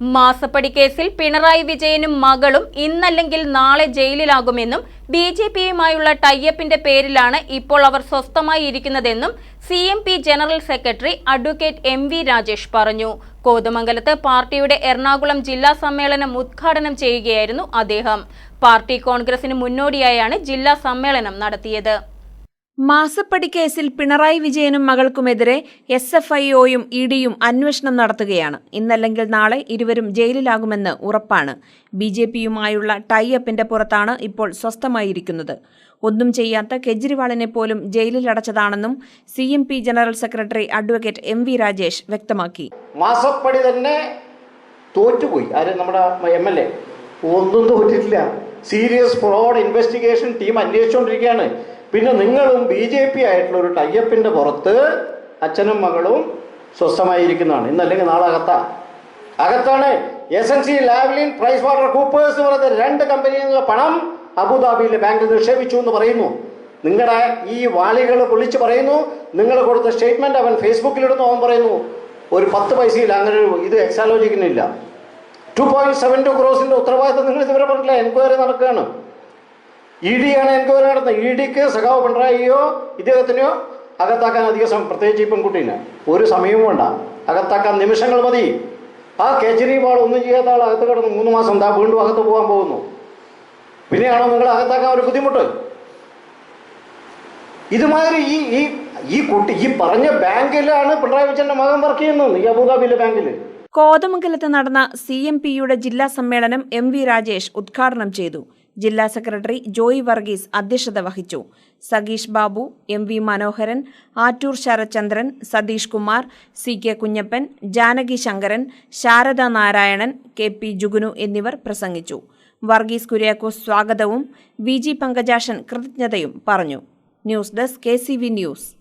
മാസപ്പടി കേസിൽ പിണറായി വിജയനും മകളും ഇന്നല്ലെങ്കിൽ നാളെ ജയിലിലാകുമെന്നും ബി ജെ പിയുമായുള്ള ടൈയപ്പിന്റെ പേരിലാണ് ഇപ്പോൾ അവർ സ്വസ്ഥമായി ഇരിക്കുന്നതെന്നും C M P general secretary advocate M V Rajesh പറഞ്ഞു. കോതമംഗലത്ത് പാർട്ടിയുടെ എറണാകുളം ജില്ലാ സമ്മേളനം ഉദ്ഘാടനം ചെയ്യുകയായിരുന്നു അദ്ദേഹം. പാർട്ടി കോൺഗ്രസിന് മുന്നോടിയായാണ് ജില്ലാ സമ്മേളനം നടത്തിയത്. മാസപ്പടി കേസിൽ പിണറായി വിജയനും മകൾക്കുമെതിരെ എസ് എഫ് ഐ ഒയും ഇ ഡിയും അന്വേഷണം നടത്തുകയാണ്. ഇന്നല്ലെങ്കിൽ നാളെ ഇരുവരും ജയിലിലാകുമെന്ന് ഉറപ്പാണ്. ബി ജെ പിയുമായുള്ള ടൈഅപ്പിന്റെ പുറത്താണ് ഇപ്പോൾ സ്വസ്ഥമായിരിക്കുന്നത്. ഒന്നും ചെയ്യാത്ത കെജ്രിവാളിനെ പോലും ജയിലിലടച്ചതാണെന്നും C M P general secretary advocate M V Rajesh വ്യക്തമാക്കി. മാസപ്പടി തന്നെ തോറ്റുപോയി. നമ്മുടെ എം എൽ എ. ഒന്നും തോറ്റിട്ടില്ല. സീരിയസ് ഫ്രോഡ് ഇൻവെസ്റ്റിഗേഷൻ ടീം അന്വേഷിച്ചുകൊണ്ടിരിക്കുകയാണ് പിന്നെ നിങ്ങളും ബി ജെ പി ആയിട്ടുള്ള ഒരു ടൈയപ്പിന്റെ പുറത്ത് അച്ഛനും മകളും സ്വസ്ഥമായിരിക്കുന്നതാണ്. ഇന്നല്ലെങ്കിൽ നാളെ അകത്താ. അകത്താണ് S N C Lavalin Price Water Coopers എന്ന് പറയുന്ന രണ്ട് കമ്പനിയിൽ നിന്നുള്ള പണം അബുദാബിയിലെ ബാങ്കിൽ നിക്ഷേപിച്ചു എന്ന് പറയുന്നു. നിങ്ങളുടെ ഈ വാളികൾ പൊളിച്ച് പറയുന്നു. നിങ്ങൾ കൊടുത്ത സ്റ്റേറ്റ്മെന്റ് അവൻ ഫേസ്ബുക്കിലിടുന്നു. അവൻ പറയുന്നു ഒരു പത്ത് പൈസയിൽ അങ്ങനെ ഒരു ഇത് എക്സാലോജിക്കുന്നില്ല ടു പോയിന്റ് സെവൻ ടു ക്രോസിന്റെ ഉത്തരവാദിത്തം നിങ്ങൾ ഇതുവരെ പറഞ്ഞില്ല എൻക്വയറി നടക്കുകയാണ്. ഇ ഡി ആണ് എൻക്വയറി നടത്തുന്നത്. ഇ ഡിക്ക് സഖാവ് പിണറായിയോ ഇദ്ദേഹത്തിനെയോ? അകത്താക്കാൻ അധിക സമയം പ്രത്യേകിച്ച് ഈ പെൺകുട്ടീനെ ഒരു സമയവും വേണ്ട. അകത്താക്കാൻ നിമിഷങ്ങൾ മതി. ആ കേജ്രിവാൾ ഒന്നും ചെയ്യാത്ത ആൾ അകത്ത് കിടന്ന് മൂന്ന് മാസം എന്താ വീണ്ടും അകത്ത് പോകാൻ പോകുന്നു? പിന്നെയാണോ നിങ്ങൾ അകത്താക്കാൻ ഒരു ബുദ്ധിമുട്ട്? ഇതുമാതിരി ഈ ഈ ഈ കുട്ടി ഈ പറഞ്ഞ ബാങ്കിലാണ് പിണറായി വിജയന്റെ മകൻ വർക്ക് ചെയ്യുന്നത്. ഈ അബുദാബിയിലെ ബാങ്കിൽ കോതമംഗലത്ത് നടന്ന സി എം പിയുടെ ജില്ലാ സമ്മേളനം എം വി രാജേഷ് ഉദ്ഘാടനം ചെയ്തു. ജില്ലാ സെക്രട്ടറി ജോയി വർഗീസ് അധ്യക്ഷത വഹിച്ചു. സഗീഷ് Babu M V Manoharan Attoor Sarachandran Satheesh Kumar C K Kunhappan Janaki Sankaran Sarada Narayanan K P Jugunu എന്നിവർ പ്രസംഗിച്ചു. വർഗീസ് കുര്യാക്കോസ് സ്വാഗതവും വി ജി പങ്കജാഷൻ കൃതജ്ഞതയും പറഞ്ഞു. News desk K C V news.